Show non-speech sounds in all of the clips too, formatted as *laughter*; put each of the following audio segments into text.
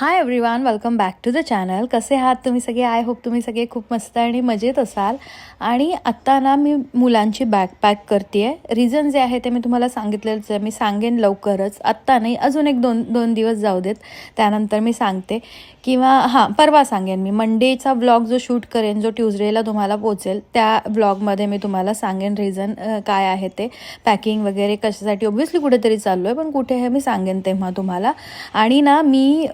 Hi everyone welcome back to the channel कसे आहात तुम्ही सगळे? आय होप तुम्ही सगळे खूप मस्त आणि मजेत असाल. आणि आत्ता ना मी मुलांची बॅग पॅक करते आहे रिझन जे आहे ते मी तुम्हाला सांगितलेलंच आहे. मी सांगेन लवकरच. आत्ता नाही अजून एक दोन दोन दिवस जाऊ देत. त्यानंतर मी सांगते. किंवा हां परवा सांगेन मी. मंडेचा ब्लॉग जो शूट करेन जो ट्युजडेला तुम्हाला पोचेल त्या ब्लॉगमध्ये मी तुम्हाला सांगेन रिझन काय आहे ते. पॅकिंग वगैरे कशासाठी? ओबियसली कुठेतरी चाललो आहे पण कुठे हे मी सांगेन तेव्हा तुम्हाला. आणि ना मी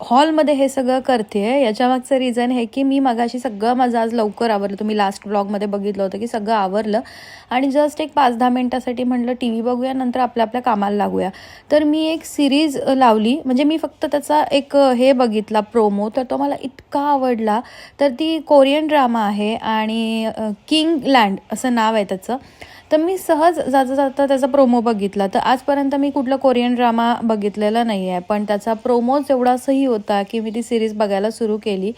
हॉलमध्ये हे सगळं करते आहे याच्यामागचं रिझन हे की मी मगाशी सगळं माझं आज लवकर आवरलं. तुम्ही लास्ट ब्लॉगमध्ये बघितलं होतं की सगळं आवरलं. आणि जस्ट एक पाच दहा मिनटासाठी म्हटलं टी व्ही बघूया नंतर आपल्या आपल्या कामाला लागूया. तर मी एक सिरीज लावली. म्हणजे मी फक्त त्याचा एक हे बघितला प्रोमो तर तो मला इतका आवडला. तर ती कोरियन ड्रामा आहे आणि किंग लँड असं नाव आहे त्याचं. तर मी सहज जाता जाता त्याचा प्रोमो बघितला. तर आजपर्यंत मी कुठलं कोरियन ड्रामा बघितलेला नाही आहे पण त्याचा प्रोमोच एवढा सही होता की मी ती सिरीज बघायला सुरू केली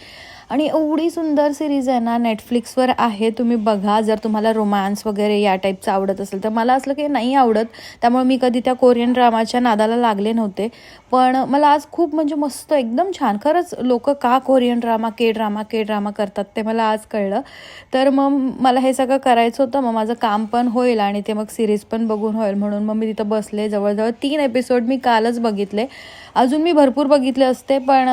आणि एवढी सुंदर सिरीज आहे ना नेटफ्लिक्सवर आहे. तुम्ही बघा जर तुम्हाला रोमॅन्स वगैरे या टाईपचं आवडत असेल तर मला असलं की नाही आवडत. त्यामुळे मी कधी त्या कोरियन ड्रामाच्या नादाला लागले नव्हते. पण मला आज खूप म्हणजे मस्त एकदम छान. खरंच लोक का Korean drama K drama K drama करतात ते मला आज कळलं. तर मग मला हे सगळं करायचं होतं. मग माझं काम पण होईल आणि ते मग सिरीज पण बघून होईल म्हणून मग मी तिथं बसले. जवळजवळ तीन एपिसोड मी कालच बघितले. अजून मी भरपूर बघितले असते पण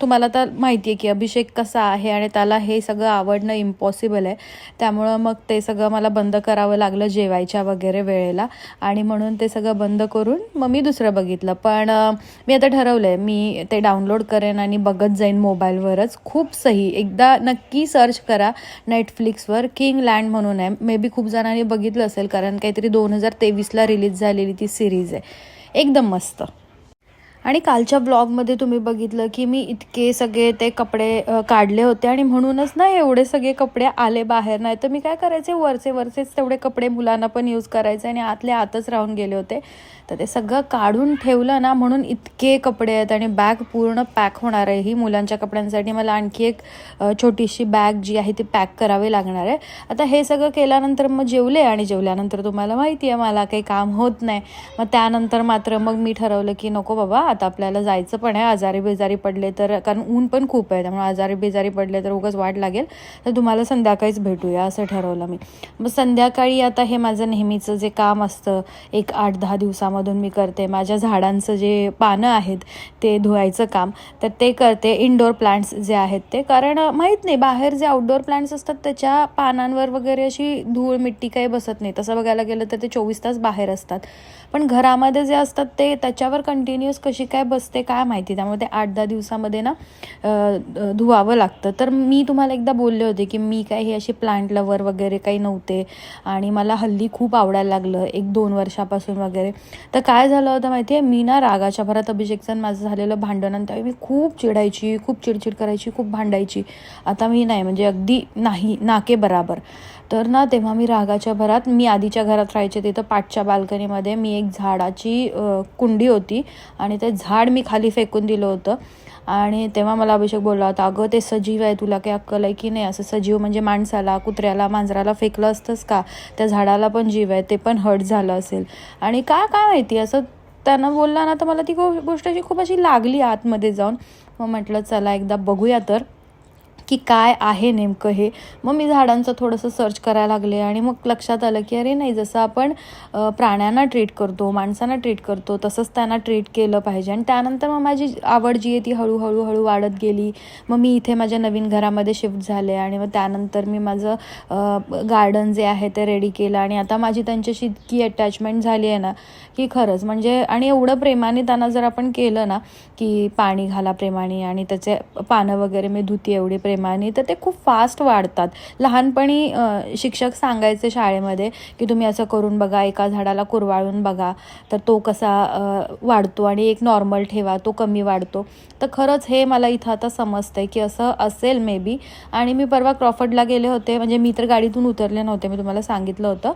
तुम्हाला तर माहिती आहे की अभिषेक कसा आहे आणि त्याला हे सगळं आवडणं इम्पॉसिबल आहे. त्यामुळं मग ते सगळं मला बंद करावं लागलं जेवायच्या वगैरे वेळेला. आणि म्हणून ते सगळं बंद करून मग मी दुसरं बघितलं. पण मी आता ठरवलं आहे मी ते डाउनलोड करेन आणि बघत जाईन मोबाईलवरच. खूप सही. एकदा नक्की सर्च करा नेटफ्लिक्सवर किंग लँड म्हणून आहे. मे बी खूप जणांनी बघितलं असेल कारण काहीतरी दोन हजार तेवीसला रिलीज झालेली ती सिरीज आहे. एकदम मस्त. आणि कालच्या ब्लॉगमध्ये तुम्ही बघितलं की मी इतके सगळे ते कपडे काढले होते आणि म्हणूनच ना एवढे सगळे कपडे आले बाहेर. नाही तर मी काय करायचे वरचे वरचेच तेवढे कपडे मुलांना पण यूज करायचे आणि आतले आतच राहून गेले होते. तर ते सगळं काढून ठेवलं ना म्हणून इतके कपडे आहेत आणि बॅग पूर्ण पॅक होणार आहे ही मुलांच्या कपड्यांसाठी. मला आणखी एक छोटीशी बॅग जी आहे ती पॅक करावी लागणार आहे. आता हे सगळं केल्यानंतर मग जेवले आणि जेवल्यानंतर तुम्हाला माहिती आहे मला काही काम होत नाही. मग त्यानंतर मात्र मग मी ठरवलं की नको बाबा आता आपल्याला जायचं पण आहे. आजारी बेजारी पडले तर कारण ऊन पण खूप आहे त्यामुळे आजारी बेजारी पडले तर उगाच वाट लागेल. तर तुम्हाला संध्याकाळीच भेटूया असं ठरवलं मी. मग संध्याकाळी आता हे माझं नेहमीचं जे काम असतं एक आठ दहा दिवसामधून मी करते. माझ्या झाडांचं जे पानं आहेत ते धुवायचं काम तर ते करते. इनडोअर प्लांट्स जे आहेत ते. कारण माहीत नाही बाहेर जे आउटडोअर प्लांट्स असतात त्याच्या पानांवर वगैरे अशी धूळ मिट्टी काही बसत नाही. तसं बघायला गेलं तर ते चोवीस तास बाहेर असतात. पण घरामध्ये जे असतात ते त्याच्यावर कंटिन्युअस कशी काय बसते काय माहिती. त्यामुळे ते आठ दहा दिवसामध्ये ना धुवावं लागतं. तर मी तुम्हाला एकदा बोलले होते की मी काय हे अशी प्लांट लवर वगैरे काही नव्हते आणि मला हल्ली खूप आवडायला लागलं एक दोन वर्षापासून वगैरे. तर काय झालं होतं माहिती आहे मी ना रागाच्या भरात अभिषेकचं माझं झालेलं भांडण आणि त्यावेळी मी खूप चिडायची खूप चिडचिड करायची खूप भांडायची. आता मी नाही म्हणजे अगदी नाही नाके बराबर. तर ना तेव्हा मी रागाच्या भरात मी आधीच्या घरात राहायचे तिथं पाठच्या बाल्कनीमध्ये. मी एक झाडाची कुंडी होती आणि ते झाड मी खाली फेकून दिलं होतं. आणि तेव्हा मला अभिषेक बोलला होता अगं ते सजीव आहे तुला काही अक्कल आहे की नाही? असं सजीव म्हणजे माणसाला कुत्र्याला मांजराला फेकलं असतंच का? त्या झाडाला पण जीव आहे ते पण हर्ट झालं असेल. आणि काय काय माहिती? असं त्यानं बोलला ना तर मला ती गो गोष्ट अशी खूप अशी लागली आतमध्ये जाऊन. मग म्हटलं चला एकदा बघूया तर. की काय आहे नेमकं हे. मग मी झाडांचं थोडंसं सर्च करायला लागले आणि मग लक्षात आलं की अरे नाही जसं आपण प्राण्यांना ट्रीट करतो माणसांना ट्रीट करतो तसंच त्यांना ट्रीट केलं पाहिजे. आणि त्यानंतर मग माझी आवड जी आहे ती हळूहळू हळू वाढत गेली. मग मी इथे माझ्या नवीन घरामध्ये शिफ्ट झाले आणि मग त्यानंतर मी माझं गार्डन जे आहे ते रेडी केलं. आणि आता माझी त्यांच्याशी इतकी अटॅचमेंट झाली आहे ना की खरंच म्हणजे आणि एवढं प्रेमाने त्यांना जर आपण केलं ना की पाणी घाला प्रेमाने आणि त्याचे पानं वगैरे मी धुती एवढी प्रेमाने तर ते खूप फास्ट वाढतात. लहानपणी शिक्षक सांगायचे शाळेमध्ये की तुम्ही असं करून बघा एका झाडाला कुरवाळून बघा तर तो कसा वाढतो आणि एक नॉर्मल ठेवा तो कमी वाढतो. तर खरंच हे मला इथं आता समजतंय की असं असेल मे बी आणि मी परवा क्रॉफर्डला गेले होते म्हणजे मी तर गाडीतून उतरले नव्हते मी तुम्हाला सांगितलं होतं.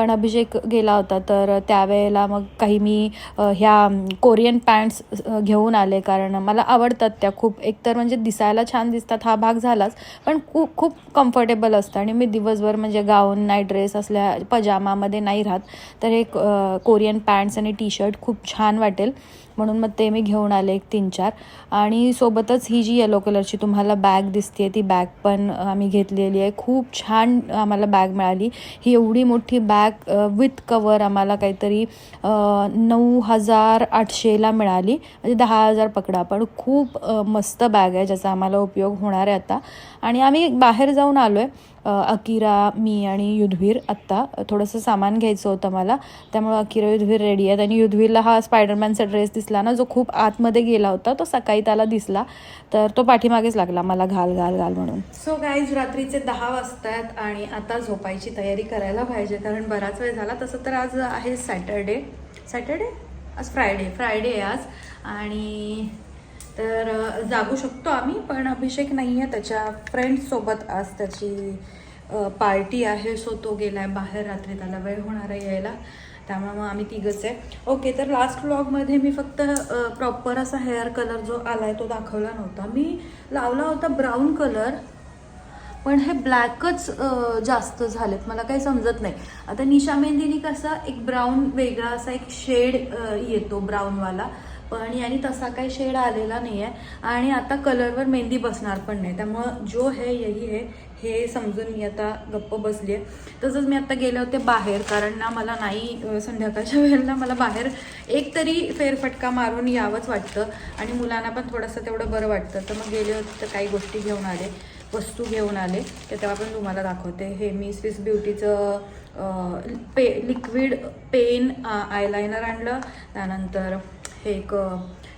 पण अभिषेक गेला होता तर त्यावेळेला मग काही मी ह्या कोरियन पॅन्ट्स घेऊन आले. कारण मला आवडतात त्या खूप. एकतर म्हणजे दिसायला छान दिसतात हा भाग झालाच पण खूप खूप कम्फर्टेबल असतं. आणि मी दिवसभर म्हणजे गाऊन नाही ड्रेस असल्या पजामामध्ये नाही राहत. तर हे कोरियन पॅन्ट्स आणि टी शर्ट खूप छान वाटेल. म्हणून मग ते मी घेऊन आले एक तीन चार. आणि सोबतच ही जी येलो कलरची तुम्हाला बॅग दिसते ती बॅग पण आम्ही घेतलेली आहे. खूप छान आम्हाला बॅग मिळाली. ही एवढी मोठी बॅग विथ कवर आम्हाला काहीतरी नऊ हजार आठशेला मिळाली. म्हणजे दहा हजार पकडा. पण खूप मस्त बॅग आहे ज्याचा आम्हाला उपयोग होणार आहे आता. आणि आम्ही बाहेर जाऊन आलो आहे अकिरा मी आणि युधवीर आत्ता थोडंसं सामान घ्यायचं होतं मला त्यामुळं अकिरा युधवीर रेडी आहेत. आणि युधवीरला हा स्पायडरमॅनचा ड्रेस दिसला ना जो खूप आतमध्ये गेला होता तो सकाळी त्याला दिसला. तर तो पाठीमागेच लागला मला घाल घाल घाल म्हणून. सो गाईज रात्रीचे दहा वाजतायत आणि आता झोपायची तयारी करायला पाहिजे कारण बराच वेळ झाला. तसं तर आज आहे सॅटरडे सॅटरडे आज फ्रायडे फ्रायडे आज. आणि तर जागू शकतो आम्ही पण अभिषेक नाही आहे त्याच्या फ्रेंड्ससोबत आज त्याची पार्टी आहे. सो तो गेला आहे बाहेर. रात्री त्याला वेळ होणार आहे यायला. त्यामुळे मग आम्ही तिघच आहे. ओके तर लास्ट व्लॉगमध्ये मी फक्त प्रॉपर असा हेअर कलर जो आला आहे तो दाखवला नव्हता. मी लावला होता ब्राऊन कलर पण हे ब्लॅकच जास्त झालेत. मला काही समजत नाही. आता निशा मेहंदीनी कसं एक ब्राऊन वेगळा असा एक शेड येतो ब्राऊनवाला पण याने तसा काही शेड आलेला नाही आहे आणि आता कलरवर मेहंदी बसणार पण नाही. त्यामुळं जो है यही है हे समजून मी आता गप्प बसली आहे तसंच मी आता गेले होते बाहेर कारण ना मला नाही संध्याकाळच्या *laughs* वेळेला मला बाहेर एक तरी फेरफटका मारून यावंच वाटतं. आणि मुलांना पण थोडंसं तेवढं बरं वाटतं. तर मग गेले होते तर काही गोष्टी घेऊन आले वस्तू घेऊन आले तर तेव्हा पण तुम्हाला दाखवते. हे मी स्विस ब्युटीचं पे लिक्विड पेन आयलायनर आणलं. त्यानंतर हे एक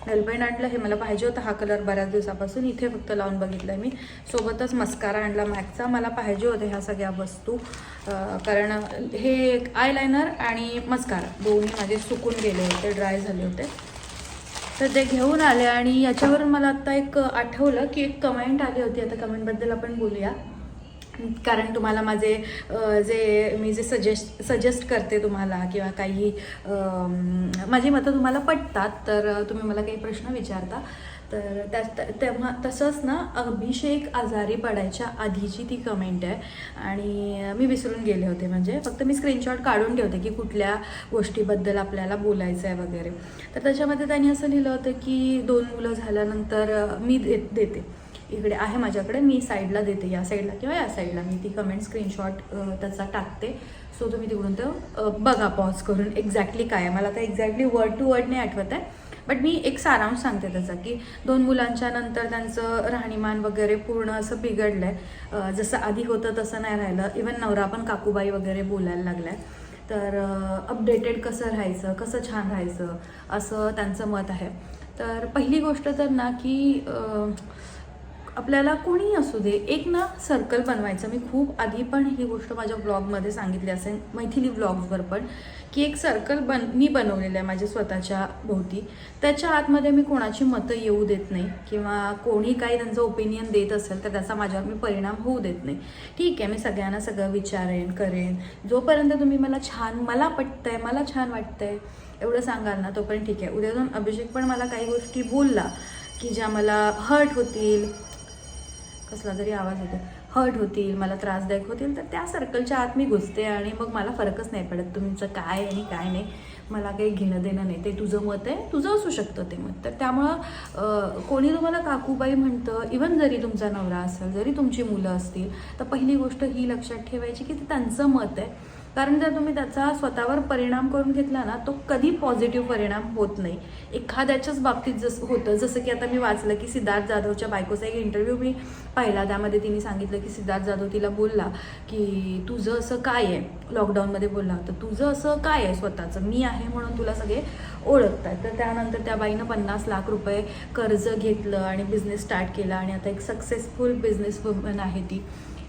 नेलपेंट आणलं हे मला पाहिजे होतं हा कलर बऱ्याच दिवसापासून. इथे फक्त लावून बघितलं मी. सोबतच मस्कारा आणला मॅकचा मला पाहिजे होते ह्या सगळ्या वस्तू. कारण हे एक आयलायनर आणि मस्कारा दोन्ही माझे सुकून गेले होते ड्राय झाले होते. तर ते घेऊन आले आणि याच्यावरून मला आत्ता एक आठवलं की एक कमेंट आली होती. आता कमेंटबद्दल आपण बोलूया. कारण तुम्हाला माझे जे मी जे सजेस्ट सजेस्ट करते तुम्हाला किंवा काही माझी मतं तुम्हाला पटतात तर तुम्ही मला काही प्रश्न विचारता. तर त्या तेव्हा तसंच ना अभिषेक आजारी पडायच्या आधीची ती कमेंट आहे. आणि मी विसरून गेले होते म्हणजे फक्त मी स्क्रीनशॉट काढून ठेवते की कुठल्या गोष्टीबद्दल आपल्याला बोलायचं आहे वगैरे. तर त्याच्यामध्ये त्यांनी असं लिहिलं होतं की दोन मुलं झाल्यानंतर मी दे देते. इकडे आहे माझ्याकडे मी साईडला देते या साईडला किंवा या साईडला. मी ती कमेंट स्क्रीनशॉट त्याचा टाकते. सो तुम्ही तिकडून तर बघा पॉज करून एक्झॅक्टली काय आहे. मला तर एक्झॅक्टली वर्ड टू वर्ड नाही आठवत आहे. बट मी एक सारांश सांगते त्याचा की दोन मुलांच्या नंतर त्यांचं राहणीमान वगैरे पूर्ण असं बिघडलं आहे जसं आधी होतं तसं नाही राहिलं. इवन नवरा पण काकूबाई वगैरे बोलायला लागलाय. तर अपडेटेड कसं राहायचं कसं छान राहायचं असं त्यांचं मत आहे. तर पहिली गोष्ट तर ना की आपल्याला कोणीही असू दे एक ना सर्कल बनवायचं. मी खूप आधी पण ही गोष्ट माझ्या ब्लॉगमध्ये सांगितली असेल मैथिली ब्लॉग्सवर पण की एक सर्कल बन मी बनवलेलं आहे माझ्या स्वतःच्या भोवती. त्याच्या आतमध्ये मी कोणाची मतं येऊ देत नाही किंवा कोणी काही त्यांचं ओपिनियन देत असेल तर त्याचा माझ्यावर मी परिणाम होऊ देत नाही. ठीक आहे मी सगळ्यांना सगळं विचारेन करेन. जोपर्यंत तुम्ही मला छान मला पटतंय मला छान वाटतंय एवढं सांगाल ना तोपर्यंत ठीक आहे. उद्या जाऊन अभिषेक पण मला काही गोष्टी बोलला की ज्या मला हर्ट होतील कसला तरी आवाज होतो हर्ट होतील मला त्रासदायक होतील तर त्या सर्कलच्या आत मी घुसते आणि मग मला फरकच नाही पडत. तुमचं काय आहे आणि काय नाही मला काही घेणं देणं नाही. ते तुझं मत आहे तुझं असू शकतं ते मत. तर त्यामुळं कोणी तुम्हाला काकूबाई म्हणतं इवन जरी तुमचा नवरा असेल जरी तुमची मुलं असतील तर पहिली गोष्ट ही लक्षात ठेवायची की ते त्यांचं मत आहे. कारण जर तुम्ही त्याचा स्वतःवर परिणाम करून घेतला ना तो कधी पॉझिटिव्ह परिणाम होत नाही. एखाद्याच्याच बाबतीत जसं होतं जसं की आता मी वाचलं की सिद्धार्थ जाधवच्या बायकोचा एक इंटरव्ह्यू मी पाहिला. त्यामध्ये तिने सांगितलं की सिद्धार्थ जाधव तिला बोलला की तुझं असं काय आहे? लॉकडाऊनमध्ये बोलला होता. तुझं असं काय आहे स्वतःचं? मी आहे म्हणून तुला सगळे ओळखतात तर त्यानंतर त्या बाईनं पन्नास लाख रुपये कर्ज घेतलं आणि बिझनेस स्टार्ट केला. आणि आता एक सक्सेसफुल बिझनेस वुमन आहे ती.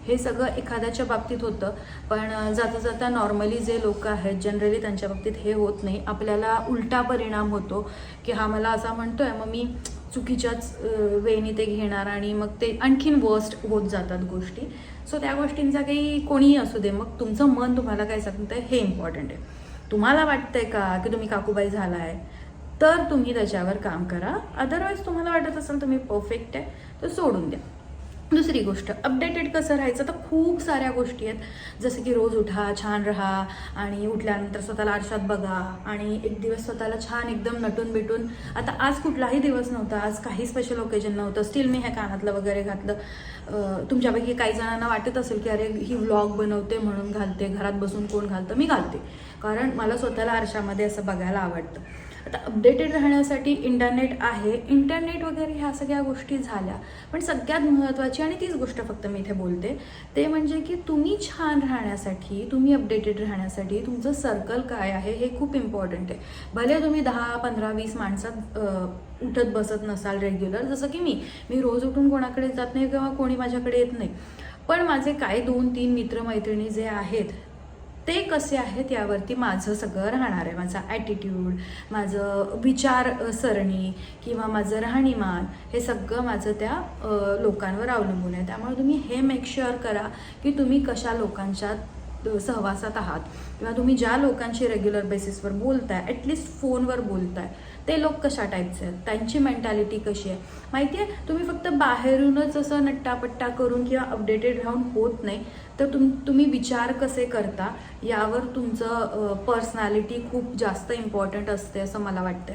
हे सगळं एखाद्याच्या बाबतीत होतं पण जाता जाता नॉर्मली जे लोक आहेत जनरली त्यांच्या बाबतीत हे होत नाही. आपल्याला उलटा परिणाम होतो की हा मला असा म्हणतो आहे मग मी चुकीच्याच वेने ते घेणार आणि मग ते आणखीन वर्स्ट होत जातात गोष्टी. सो त्या गोष्टींचा काही कोणीही असू दे. मग तुमचं मन तुम्हाला काय सांगतं हे इम्पॉर्टंट आहे. तुम्हाला वाटतंय का की तुम्ही काकूबाई झाला आहे तर तुम्ही त्याच्यावर काम करा. अदरवाईज तुम्हाला वाटत असेल तुम्ही परफेक्ट आहे तर सोडून द्या. दुसरी गोष्ट अपडेटेड कसं राहायचं? तर खूप साऱ्या गोष्टी आहेत. जसं की रोज उठा छान राहा आणि उठल्यानंतर स्वतःला आरशात बघा आणि एक दिवस स्वतःला छान एकदम नटून बिटून आता आज कुठलाही दिवस नव्हता आज काही स्पेशल ओकेजन नव्हतं. स्टील मी हे कानातलं वगैरे घातलं. तुमच्यापैकी काही जणांना वाटत असेल की अरे ही व्लॉग बनवते म्हणून घालते घरात बसून कोण घालतं? मी घालते. कारण मला स्वतःला आरशामध्ये असं बघायला आवडतं. आता अपडेटेड राहण्यासाठी इंटरनेट आहे. इंटरनेट वगैरे ह्या सगळ्या गोष्टी झाल्या. पण सगळ्यात महत्त्वाची आणि तीच गोष्ट फक्त मी इथे बोलते ते म्हणजे की तुम्ही छान राहण्यासाठी तुम्ही अपडेटेड राहण्यासाठी तुमचं सर्कल काय आहे हे खूप इम्पॉर्टंट आहे. भले तुम्ही दहा पंधरा वीस माणसात उठत बसत नसाल रेग्युलर जसं की मी मी रोज उठून कोणाकडे जात नाही किंवा कोणी माझ्याकडे येत नाही. पण माझे काय दोन तीन मित्रमैत्रिणी जे आहेत ते कसे आहेत यावरती माझं सगळं राहणार आहे. माझा ॲटिट्यूड माझं विचार सरणी किंवा माझं राहणीमान हे सगळं माझं त्या लोकांवर अवलंबून आहे. त्यामुळे तुम्ही हे मेक शुअर करा की तुम्ही कशा लोकांच्या सहवासात आहात. किंवा तुम्ही ज्या लोकांशी रेग्युलर बेसिसवर बोलताय ॲटलिस्ट फोनवर बोलताय. ते लोक कशा टाईपचे आहेत? त्यांची मेंटॅलिटी कशी आहे? माहिती आहे? तुम्ही फक्त बाहेरूनच असं नट्टापट्टा करून किंवा अपडेटेड राहून होत नाही. तर तुम तुम्ही विचार कसे करता? यावर तुमचं पर्सनॅलिटी खूप जास्त इम्पॉर्टंट असते असं मला वाटतं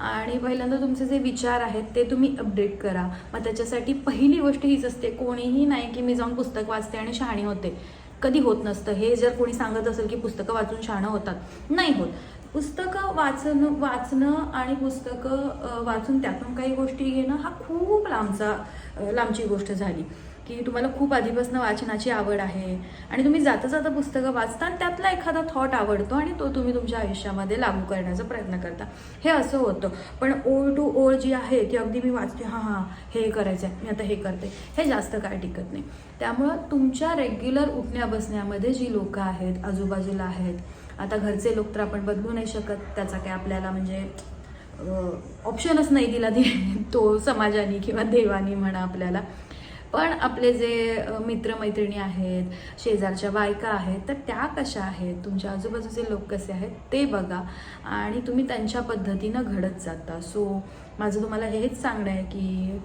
आणि पहिल्यांदा तुमचे जे विचार आहेत ते तुम्ही अपडेट करा. मग त्याच्यासाठी पहिली गोष्ट हीच असते. कोणीही नाही की मी जाऊन पुस्तक वाचते आणि शहाणी होते. कधी होत नसतं. हे जर कोणी सांगत असेल की पुस्तकं वाचून शहाणं होतात नाही होत. पुस्तकं वाचणं वाचणं आणि पुस्तकं वाचून त्यातून काही गोष्टी घेणं हा खूप लांबचा लांबची गोष्ट झाली. की तुम्हाला खूप आधीपासून वाचनाची आवड आहे आणि तुम्ही जाता जाता पुस्तकं वाचता आणि त्यातला एखादा थॉट आवडतो आणि तो तुम्ही तुमच्या आयुष्यामध्ये लागू करण्याचा प्रयत्न करता. हे असं होतं. पण ओळ टू ओळ जी आहे ती अगदी मी वाचते हां हां हे करायचं आहे मी आता हे करते हे जास्त काय टिकत नाही. त्यामुळं तुमच्या रेग्युलर उठण्या बसण्यामध्ये जी लोकं आहेत आजूबाजूला आहेत आता घरचे लोक तर आपण बदलू नाही शकत. त्याचा काय आपल्याला म्हणजे ऑप्शनच नाही दिला दे *laughs* तो समाजाने किंवा देवानी म्हणा आपल्याला. पण आपले जे मित्रमैत्रिणी आहेत शेजारच्या बायका आहेत तर त्या कशा आहेत? तुमच्या आजूबाजूचे लोक कसे आहेत? ते बघा. आणि तुम्ही त्यांच्या पद्धतीनं घडत जाता. सो माझं तुम्हाला हेच सांगणं आहे की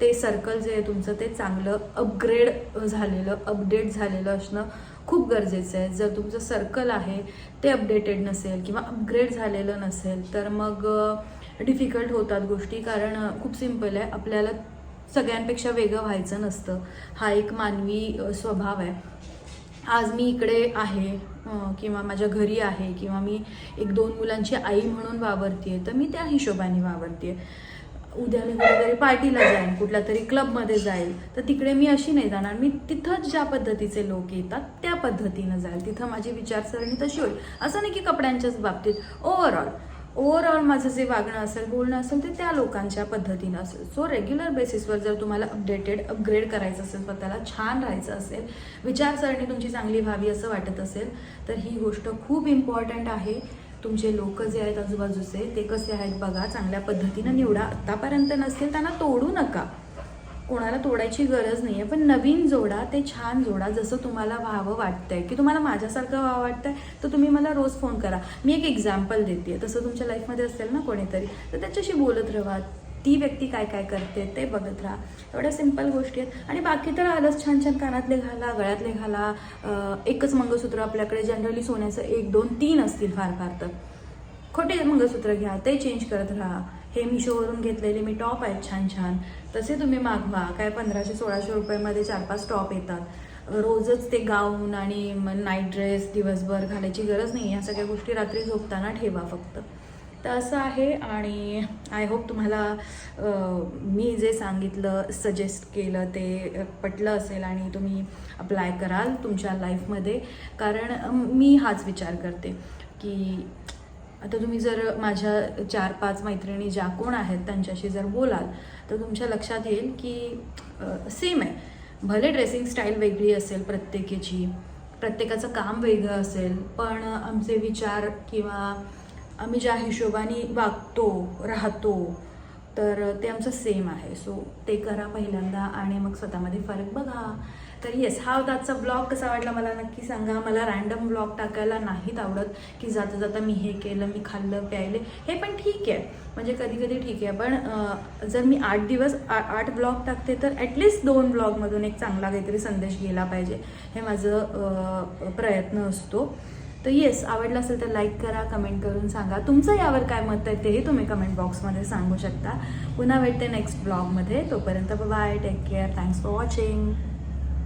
ते सर्कल जे आहे तुमचं ते चांगलं अपग्रेड झालेलं अपडेट झालेलं असणं खूप गरजेचं आहे. जर तुमचं सर्कल आहे ते अपडेटेड नसेल किंवा अपग्रेड झालेलं नसेल तर मग डिफिकल्ट होतात गोष्टी. कारण खूप सिंपल आहे. आपल्याला सगळ्यांपेक्षा वेगळं व्हायचं नसतं. हा एक मानवी स्वभाव आहे. आज मी इकडे आहे किंवा माझ्या घरी आहे किंवा मी एक दोन मुलांची आई म्हणून वावरते तर मी त्या हिशोबाने वावरते उद्या मी कुठेतरी पार्टीला जाईन कुठल्या तरी क्लबमध्ये जाईल तर तिकडे मी अशी नाही जाणार. मी तिथंच ज्या पद्धतीचे लोक येतात त्या पद्धतीनं जाईल. तिथं माझी विचारसरणी तशी होईल. असं नाही की कपड्यांच्याच बाबतीत. ओव्हरऑल ओव्हरऑल माझं जे वागणं असेल बोलणं असेल ते त्या लोकांच्या पद्धतीनं असेल. सो रेग्युलर बेसिसवर जर तुम्हाला अपडेटेड अपग्रेड करायचं असेल स्वतःला छान राहायचं असेल विचारसरणी तुमची चांगली व्हावी असं वाटत असेल तर ही गोष्ट खूप इम्पॉर्टंट आहे. तुमचे लोक जे आहेत आजूबाजूचे ते कसे आहेत बघा चांगल्या पद्धतीनं निवडा. आत्तापर्यंत नसतील त्यांना तोडू नका. कोणाला तोडायची गरज नाही आहे पण नवीन जोडा ते छान जोडा जसं तुम्हाला व्हावं वाटतंय. की तुम्हाला माझ्यासारखं व्हावं वाटतंय तर तुम्ही मला रोज फोन करा. मी एक एक्झाम्पल देते तसं तुमच्या लाईफमध्ये असेल ना कोणीतरी तर त्याच्याशी बोलत राहा. ती व्यक्ती काय काय करते ते बघत राहा. एवढ्या सिंपल गोष्टी आहेत. आणि बाकी तर आलंच छान छान कानातले घाला गळ्यातले घाला. एकच मंगळसूत्र आपल्याकडे जनरली सोन्याचं एक दोन तीन असतील फार फार तर. खोटे मंगळसूत्र घ्या ते चेंज करत राहा. हे मिशोवरून घेतलेले मी टॉप आहेत छान छान. तसे तुम्ही मागवा. काय पंधराशे सोळाशे रुपयामध्ये चार पाच टॉप येतात. रोजच ते गाऊन आणि नाईट ड्रेस दिवसभर घालायची गरज नाही या सगळ्या गोष्टी रात्री झोपताना ठेवा फक्त. तर असं आहे आणि आय होप तुम्हाला मी जे सांगितलं सजेस्ट केलं ते पटलं असेल आणि तुम्ही अप्लाय कराल तुमच्या लाईफमध्ये कारण मी हाच विचार करते की आता तुम्ही जर माझ्या चार पाच मैत्रिणी ज्या कोण आहेत त्यांच्याशी जर बोलाल तर तुमच्या लक्षात येईल की सेम आहे. भले ड्रेसिंग स्टाईल वेगळी असेल प्रत्येकीची प्रत्येकाचं काम वेगळं असेल पण आमचे विचार किंवा आम्ही ज्या हिशोबाने वागतो राहतो तर ते आमचं सेम आहे. सो ते करा पहिल्यांदा आणि मग स्वतःमध्ये फरक बघा. तर येस हा होता आजचा ब्लॉग कसा वाटला मला नक्की सांगा. मला रॅन्डम ब्लॉग टाकायला नाहीत आवडत की जाता जाता मी हे केलं मी खाल्लं प्यायले. हे पण ठीक आहे. म्हणजे कधी कधी ठीक आहे. पण जर मी आठ दिवस आ आठ ब्लॉग टाकते तर ॲटलिस्ट दोन ब्लॉगमधून एक चांगला काहीतरी संदेश गेला पाहिजे. हे माझं प्रयत्न असतो. तर येस आवडलं असेल तर लाईक करा कमेंट करून सांगा. तुमचं यावर काय मत आहे तेही तुम्ही कमेंट बॉक्समध्ये सांगू शकता. पुन्हा भेटते नेक्स्ट ब्लॉगमध्ये तोपर्यंत bye take care thanks for watching